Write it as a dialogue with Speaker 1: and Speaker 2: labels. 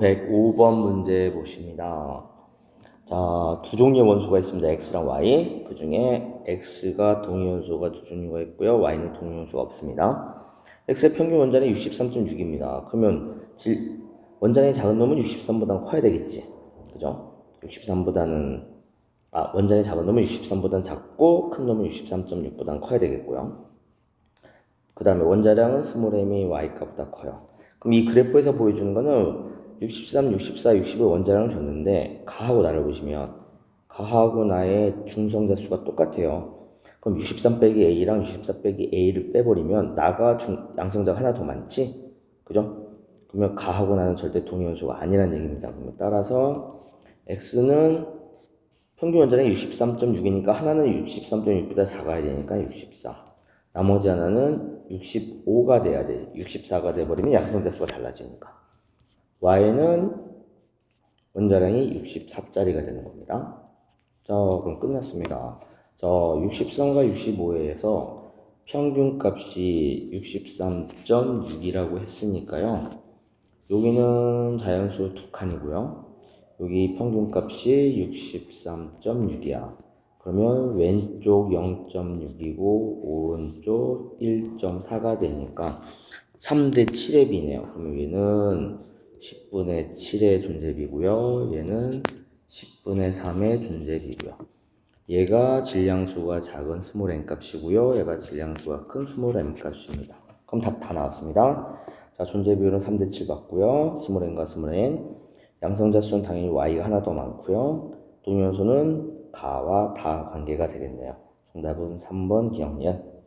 Speaker 1: 105번 문제 보십니다. 자, 두 종류의 원소가 있습니다. x랑 y. 그 중에 x가 동위원소가 두 종류가 있고요. y는 동위원소가 없습니다. x의 평균 원자는 63.6입니다. 그러면 질, 원자량이 작은 놈은 63보다 커야 되겠지. 그죠? 63보다는 아, 원자량이 작은 놈은 63보다 작고 큰 놈은 63.6보다 커야 되겠고요. 그 다음에 원자량은 스몰 m이 y값보다 커요. 그럼 이 그래프에서 보여주는 거는 63, 64, 65의 원자량을 줬는데 가하고 나를 보시면 가하고 나의 중성자 수가 똑같아요. 그럼 63 빼기 a랑 64 빼기 a를 빼버리면 나가 중, 양성자가 하나 더 많지? 그죠? 그러면 가하고 나는 절대 동위원소가 아니라는 얘기입니다. 그러면 따라서 x는 평균 원자량이 63.6이니까 하나는 63.6보다 작아야 되니까 64. 나머지 하나는 65가 돼야 돼. 64가 돼버리면 양성자 수가 달라지니까. Y는 원자량이 64짜리가 되는 겁니다. 자, 그럼 끝났습니다. 자, 63과 65에서 평균값이 63.6이라고 했으니까요. 여기는 자연수 두 칸이고요. 여기 평균값이 63.6이야. 그러면 왼쪽 0.6이고 오른쪽 1.4가 되니까 3대 7의 비네요. 그러면 얘는 10분의 7의 존재비고요. 얘는 10분의 3의 존재비고요. 얘가 질량수가 작은 스몰 n 값이고요. 얘가 질량수가 큰 스몰 m 값입니다. 그럼 답 다 나왔습니다. 자, 존재 비율은 3대 7 받고요. 스몰 n과 스몰 n. 양성자 수는 당연히 y가 하나 더 많고요. 동위원소는 가와 다 관계가 되겠네요. 정답은 3번 기억니은